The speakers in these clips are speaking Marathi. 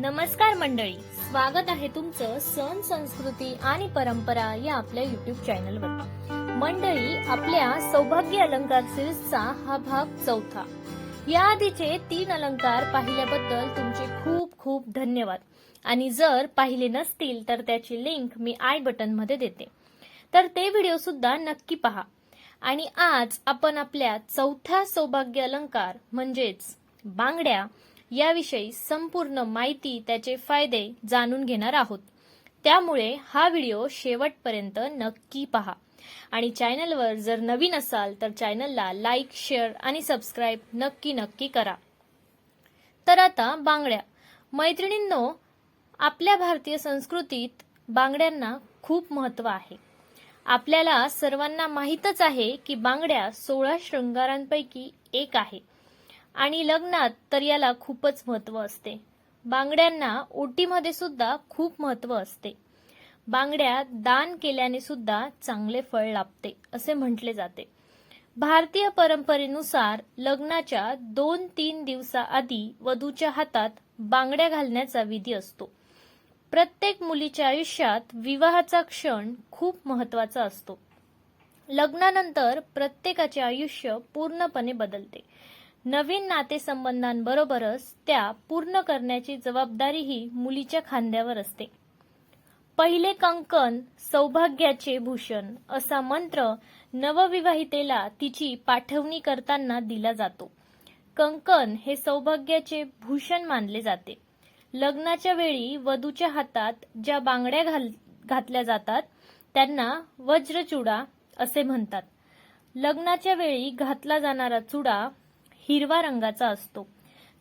नमस्कार मंडळी स्वागत आहे तुमचं सण संस्कृती आणि परंपरा या आपल्या युट्यूब चॅनलवर मंडळी आपल्या सौभाग्य अलंकार सिरीजचा हा भाग चौथा. या आधीचे तीन अलंकार पाहिल्याबद्दल तुमचे खूप खूप धन्यवाद. आणि जर पाहिले नसतील तर त्याची लिंक मी आय बटनमध्ये देते. तर ते व्हिडिओ सुद्धा नक्की पहा. आणि आज आपण आपल्या चौथ्या सौभाग्य अलंकार म्हणजेच बांगड्या याविषयी संपूर्ण माहिती त्याचे फायदे जाणून घेणार आहोत. त्यामुळे हा व्हिडिओ शेवटपर्यंत नक्की पहा. आणि चॅनलवर जर नवीन असाल तर चॅनलला लाईक शेअर आणि सबस्क्राईब नक्की नक्की करा. तर आता बांगड्या. मैत्रिणींनो आपल्या भारतीय संस्कृतीत बांगड्यांना खूप महत्त्व आहे. आपल्याला सर्वांना माहीतच आहे की बांगड्या सोळा शृंगारांपैकी एक आहे. आणि लग्नात तर याला खूपच महत्त्व असते. बांगड्यांना ओटीमध्ये सुद्धा खूप महत्त्व असते. बांगड्या दान केल्याने सुद्धा चांगले फळ लाभते असे म्हटले जाते. भारतीय परंपरेनुसार लग्नाच्या दोन तीन दिवसाआधी वधूच्या हातात बांगड्या घालण्याचा विधी असतो. प्रत्येक मुलीच्या आयुष्यात विवाहाचा क्षण खूप महत्त्वाचा असतो. लग्नानंतर प्रत्येकाचे आयुष्य पूर्णपणे बदलते. नवीन नातेसंबंधांबरोबरच त्या पूर्ण करण्याची जबाबदारीही मुलीच्या खांद्यावर असते. पहिले कंकण सौभाग्याचे भूषण असा मंत्र नवविवाहितेला तिची पाठवणी करताना दिला जातो. कंकण हे सौभाग्याचे भूषण मानले जाते. लग्नाच्या वेळी वधूच्या हातात ज्या बांगड्या घाल घातल्या जातात त्यांना वज्रचुडा असे म्हणतात. लग्नाच्या वेळी घातला जाणारा चुडा हिरवा रंगाचा असतो.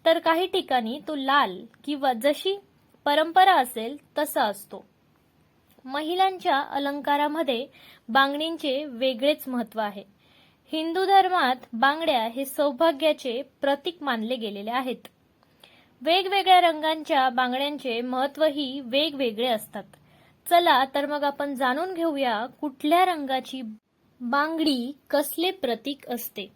तर काही ठिकाणी तो लाल किंवा जशी परंपरा असेल तसा असतो. महिलांच्या अलंकारामध्ये बांगडींचे वेगळेच महत्त्व आहे. हिंदू धर्मात बांगड्या हे सौभाग्याचे प्रतीक मानले गेलेले आहेत. वेगवेगळ्या रंगांच्या बांगड्यांचे महत्वही वेगवेगळे असतात. चला तर मग आपण जाणून घेऊया कुठल्या रंगाची बांगडी कसले प्रतीक असते.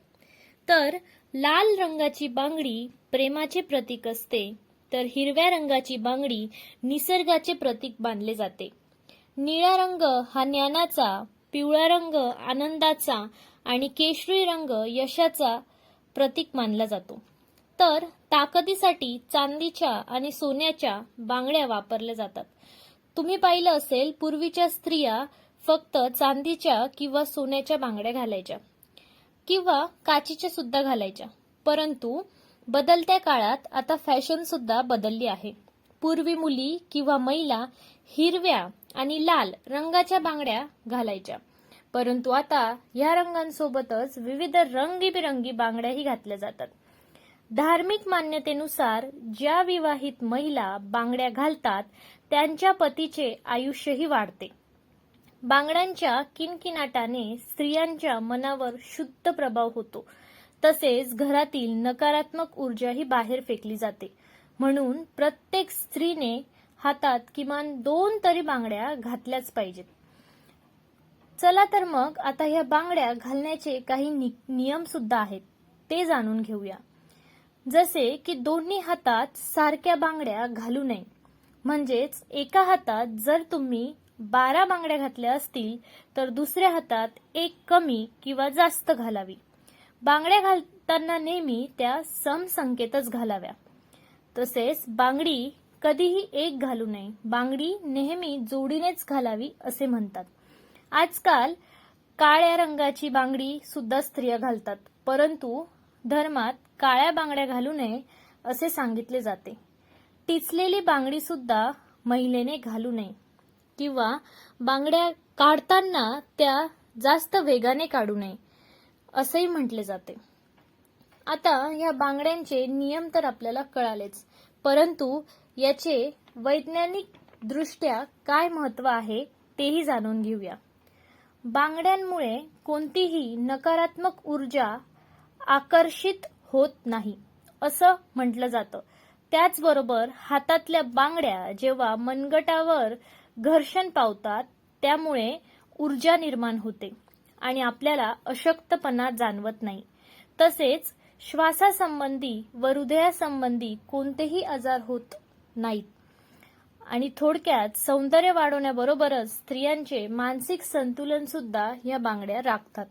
तर लाल रंगाची बांगडी प्रेमाचे प्रतीक असते तर हिरव्या रंगाची बांगडी निसर्गाचे प्रतीक मानले जाते. निळा रंग हा ज्ञानाचा पिवळा रंग आनंदाचा आणि केशरी रंग यशाचा प्रतीक मानला जातो. तर ताकदीसाठी चांदीच्या आणि सोन्याच्या बांगड्या वापरल्या जातात. तुम्ही पाहिलं असेल पूर्वीच्या स्त्रिया फक्त चांदीच्या किंवा सोन्याच्या बांगड्या घालायच्या. किंवा काचीच्या सुद्धा घालायच्या. परंतु बदलत्या काळात आता फॅशन सुद्धा बदलली आहे. पूर्वी मुली किंवा महिला हिरव्या आणि लाल रंगाच्या बांगड्या घालायच्या. परंतु आता या रंगांसोबतच विविध रंगीबिरंगी बांगड्याही घातल्या जातात. धार्मिक मान्यतेनुसार ज्या विवाहित महिला बांगड्या घालतात त्यांच्या पतीचे आयुष्यही वाढते. बांगड्यांच्या किनकिनाटाने स्त्रियांच्या मनावर शुद्ध प्रभाव होतो. तसेच घरातील नकारात्मक ऊर्जाही बाहेर फेकली जाते. म्हणून प्रत्येक स्त्रीने हातात किमान दोन तरी बांगड्या घातल्याच पाहिजेत. चला तर मग आता ह्या बांगड्या घालण्याचे काही नि- नियम सुद्धा आहेत. ते जाणून घेऊया. जसे की दोन्ही हातात सारख्या बांगड्या घालू नये. म्हणजेच एका हातात जर तुम्ही बारा बांगड्या घातल्या असतील तर दुसऱ्या हातात एक कमी किंवा जास्त घालावी. बांगड्या घालताना नेहमी त्या समसंकेतच घालाव्या. तसेच बांगडी कधीही एक घालू नये. बांगडी नेहमी जोडीनेच घालावी असे म्हणतात. आजकाल काळ्या रंगाची बांगडी सुद्धा स्त्रिया घालतात परंतु धर्मात काळ्या बांगड्या घालू नये असे सांगितले जाते. टिचलेली बांगडी सुद्धा महिलेने घालू नये. किंवा बांगड्या काढताना त्या जास्त वेगाने काढू नये असेही म्हटले जाते. आता या बांगड्यांचे नियम तर आपल्याला कळालेच परंतु याचे वैज्ञानिक दृष्ट्या काय महत्त्व आहे तेही जाणून घेऊया. बांगड्यांमुळे कोणतीही नकारात्मक ऊर्जा आकर्षित होत नाही असं म्हटलं जातं. त्याचबरोबर हातातल्या बांगड्या जेव्हा मनगटावर घर्षण पावतात त्यामुळे ऊर्जा निर्माण होते आणि आपल्याला अशक्तपणा जाणवत नाही. तसेच श्वासासंबंधी व हृदयासंबंधी कोणतेही आजार होत नाहीत. आणि थोडक्यात सौंदर्य वाढवण्याबरोबरच स्त्रियांचे मानसिक संतुलन सुद्धा या बांगड्या राखतात.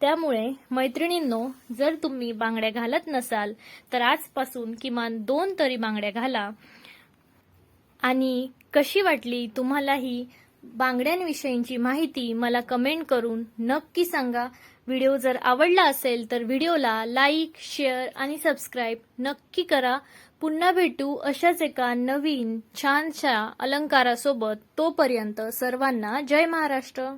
त्यामुळे मैत्रिणींनो जर तुम्ही बांगड्या घालत नसाल तर आजपासून किमान दोन तरी बांगड्या घाला. आणि कशी वाटली तुम्हाला ही बांगड्यांविषयीची माहिती मला कमेंट करून नक्की सांगा. व्हिडिओ जर आवडला असेल तर व्हिडिओला लाईक शेअर आणि सबस्क्राईब नक्की करा. पुन्हा भेटू अशाच एका नवीन छानशा अलंकारासोबत तोपर्यंत सर्वांना जय महाराष्ट्र.